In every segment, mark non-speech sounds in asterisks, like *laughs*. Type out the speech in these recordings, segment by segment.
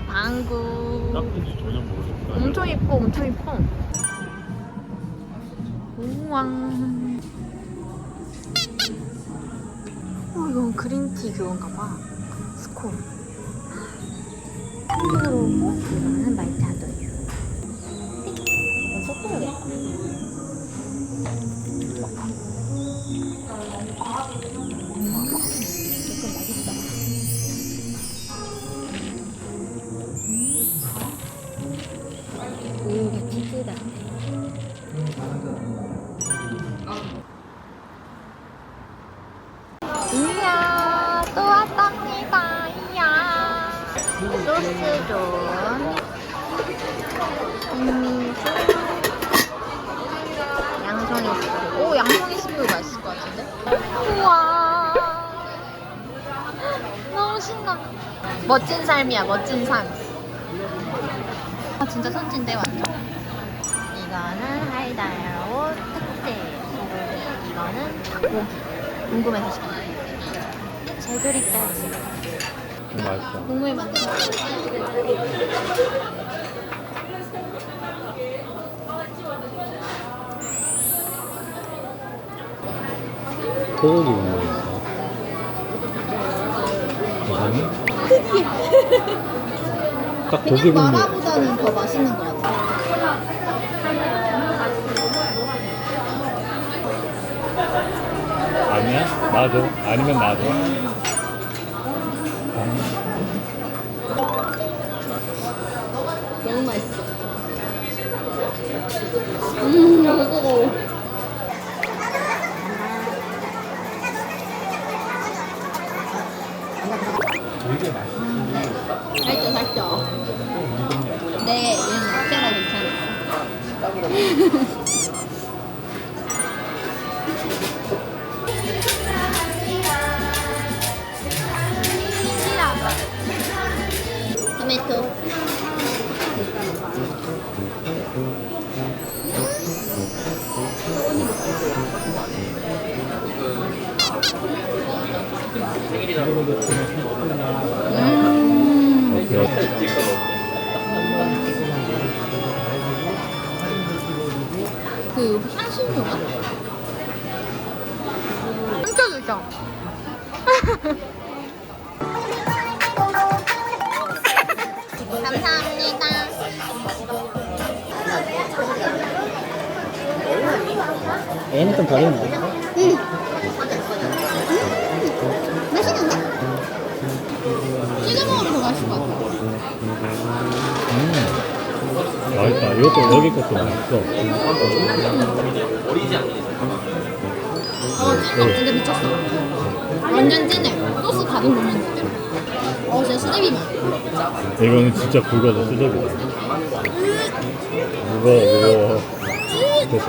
제 방구. 깍두기 전혀 모르겠다. 엄청 이뻐, 엄청 이뻐. 우와. 어, 이건 그린티 그건가 봐. 스콘. 한국으로 오고, 이거는 말차도유. 이건 섞어야겠다. 조 이야, 또 왔답니다. 이야. 소스존. 음, 양송이 스프. 오, 양송이 스프 맛있을 것 같은데? 우와. 너무 신나. 멋진 삶이야, 멋진 삶. 아, 진짜 선진데, 완전. 이거는 하이다이로 특제 소고기. 이거는 닭고기. 궁금해서 시켰어. 제그리까지. 좀 맛있어. 국물 거. 소고기 국물 있어. 이상해? *laughs* 딱 고기 그냥 국물. 마라보다는 더 맛있는 것 같아. 아니야? 놔줘. 아니면 놔줘. 너무 맛있어. 음, 너무 뜨거워. 되게 맛있어. 살쪄, 살쪄. 네, 얘는 야채가 괜찮아. *laughs* 토마토. 음. 그 향신료가 훔쳐주죠. *laughs* 감사합니다. 얘는 좀덜 익네. 음. 이것도 여기 것도 맛있어. 어, 찐거 진짜 미쳤어. 완전 찐해. 소스 가득 느낌. 어, 진짜 수제비 맛. 이거는 진짜 굵어서 수제비다. 무거워, 무거워. 됐어.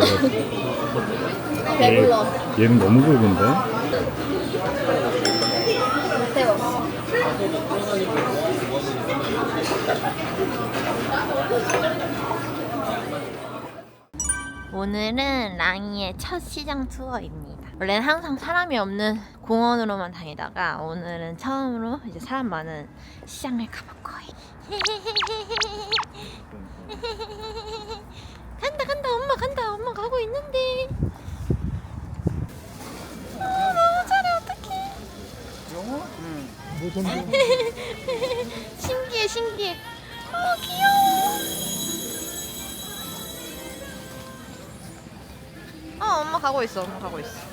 배불러. 얘, 얘는 너무 굵은데? 대박. 오늘은 랑이의 첫 시장 투어입니다. 원래는 항상 사람이 없는 공원으로만 다니다가 오늘은 처음으로 이제 사람 많은 시장을 가볼 거예요. *laughs* 간다 간다 엄마 간다 엄마 가고 있는데. 아 너무 잘해 어떡해. *laughs* 신기해 신기해. 어 귀여워. 엄마 가고 있어 엄마 가고 있어.